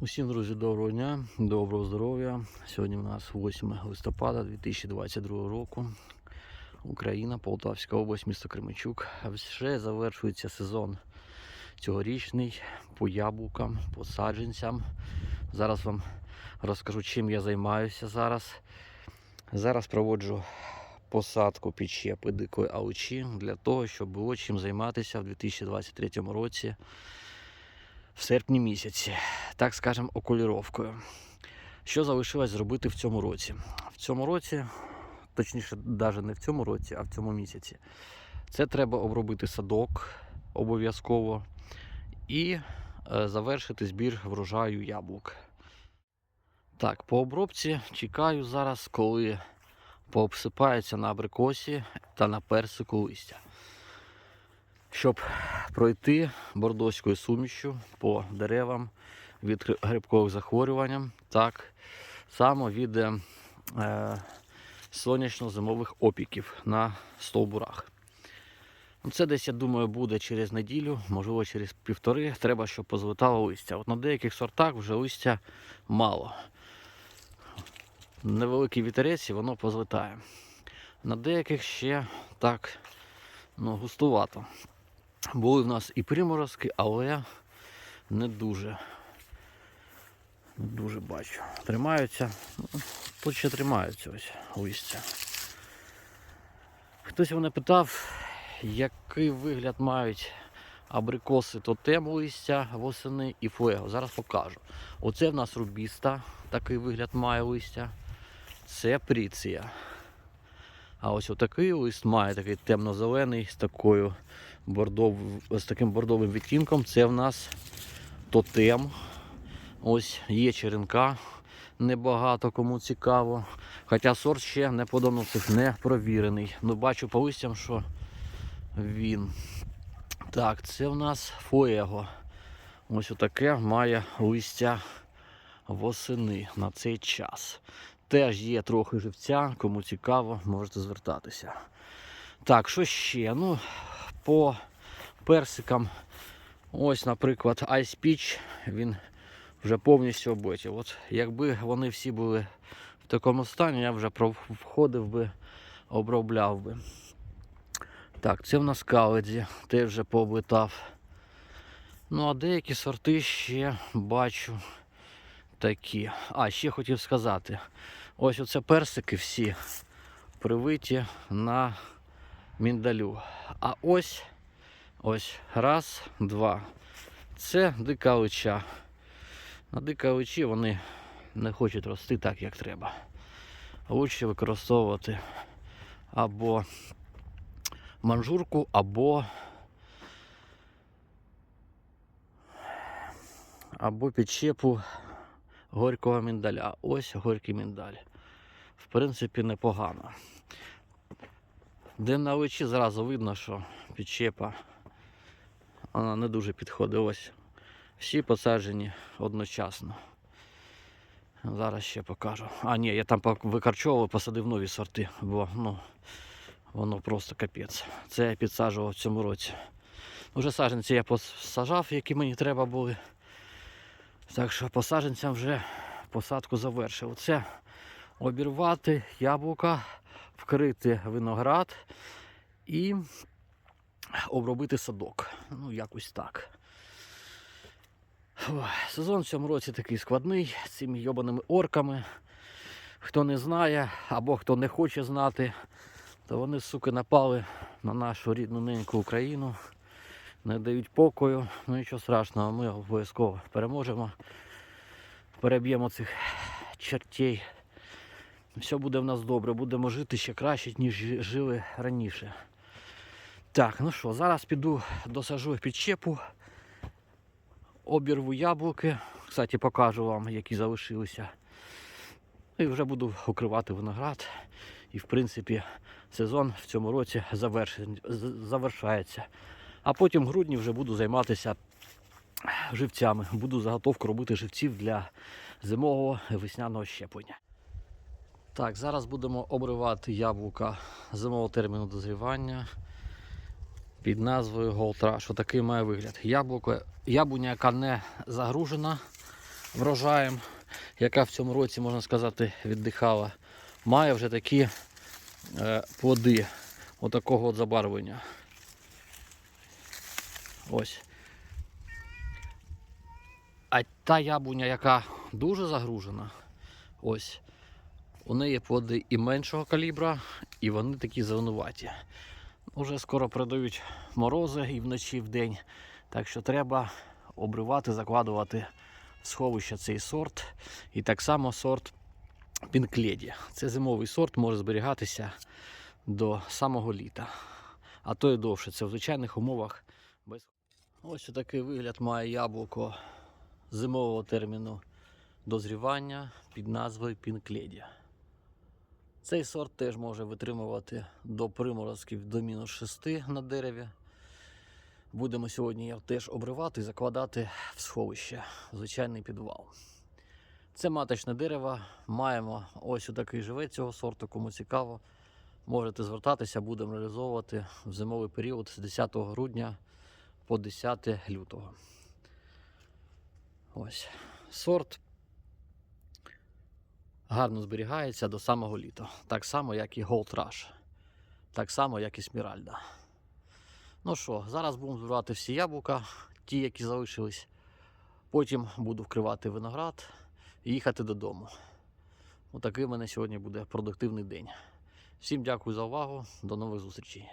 Усім, друзі, доброго дня, доброго здоров'я. Сьогодні у нас 8 листопада 2022 року. Україна, Полтавська область, місто Кременчук. Вже завершується сезон цьогорічний по яблукам, по саджанцям. Зараз вам розкажу, чим я займаюся зараз. Зараз проводжу посадку підщепи дикої аучі для того, щоб було чим займатися в 2023 році в серпні місяці, так скажемо, окуліровкою. Що залишилось зробити в цьому році? В цьому році, точніше, навіть не в цьому році, а в цьому місяці. Це треба обробити садок обов'язково і е, завершити збір врожаю яблук. Так, по обробці чекаю зараз, коли пообсипаються на абрикосі та на персику листя. Щоб пройти бордоською сумішю по деревам від грибкових захворювань, так само від е, е, сонячно-зимових опіків на стовбурах. Ну, Це десь, я думаю, буде через неділю, можливо, через півтори. Треба, щоб позлетало листя. От на деяких сортах вже листя мало. Невеликий вітерець і воно позлетає. На деяких ще так ну, густувато. Були в нас і приморозки, але не дуже. Дуже бачу. Тримаються. Тут ще тримаються ось листя. Хтось мене питав, який вигляд мають абрикоси тотем листя восени і фуего. Зараз покажу. Оце в нас рубіста, такий вигляд має листя. Це пріція. А ось отакий лист має такий темно-зелений з такою бордов, з таким бордовим відтінком. Це в нас тотем. Ось є черенка. Небагато кому цікаво. Хоча сорт ще не подоносив, не провірений. Ну бачу по листям, що він. Так, це в нас фуего. Ось отаке має листя восени на цей час. Теж є трохи живця, кому цікаво, можете звертатися. Так, що ще? Ну, по персикам, ось, наприклад, Ice Peach, він вже повністю оббитий. От якби вони всі були в такому стані, я вже входив би, обробляв би. Так, це в нас каледжі, теж вже пооблетав. Ну, а деякі сорти ще бачу такі. А, ще хотів сказати. Ось оце персики всі привиті на міндалю. А ось ось раз, два. Це дика лича. На дика вони не хочуть рости так, як треба. Лучше використовувати або манжурку, або або підщепу горького міндаля. Ось горький міндаль. В принципі, непогано. Де на очі зразу видно, що підщепа вона не дуже підходить. Ось всі посаджені одночасно. Зараз ще покажу. А, ні, я там викорчовував, посадив нові сорти, бо ну, воно просто капець. Це я підсаджував в цьому році. Уже саджанці я посажав, які мені треба були. Так що по саджанцям вже посадку завершив. Це обірвати яблука, вкрити виноград і обробити садок. Ну, якось так. Сезон в цьому році такий складний з цими йобаними орками. Хто не знає або хто не хоче знати, то вони, суки, напали на нашу рідну неньку Україну, не дають покою. Ну нічого страшного, ми обов'язково переможемо, переб'ємо цих чертей. Все буде в нас добре, будемо жити ще краще, ніж жили раніше. Так, ну що, зараз піду досажу підщепу, обірву яблуки. Кстати, покажу вам, які залишилися. І вже буду укривати виноград. І в принципі сезон в цьому році завершен- з- завершається. А потім в грудні вже буду займатися живцями. Буду заготовку робити живців для зимового весняного щеплення. Так, зараз будемо обривати яблука зимового терміну дозрівання під назвою Gold Rush. Отакий має вигляд. Яблуко, яблуня, яка не загружена, врожаєм, яка в цьому році, можна сказати, віддихала, має вже такі е, плоди отакого от забарвлення. Ось. А та яблуня, яка дуже загружена, ось, у неї плоди і меншого калібра, і вони такі зеленуваті. Уже скоро придають морози і вночі, і вдень. Так що треба обривати, закладувати в сховище цей сорт. І так само сорт Пінкледі. Це зимовий сорт, може зберігатися до самого літа. А то і довше. Це в звичайних умовах. Без... Ось такий вигляд має яблуко зимового терміну дозрівання під назвою Пінкледі. Цей сорт теж може витримувати до приморозків до мінус 6 на дереві. Будемо сьогодні його теж обривати і закладати в сховище, звичайний підвал. Це маточне дерево. Маємо ось такий живець цього сорту, кому цікаво. Можете звертатися, будемо реалізовувати в зимовий період з 10 грудня по 10 лютого. Ось. Сорт гарно зберігається до самого літа. Так само, як і Gold Rush. Так само, як і Сміральда. Ну що, зараз будемо збирати всі яблука, ті, які залишились. Потім буду вкривати виноград і їхати додому. Отакий в мене сьогодні буде продуктивний день. Всім дякую за увагу. До нових зустрічей.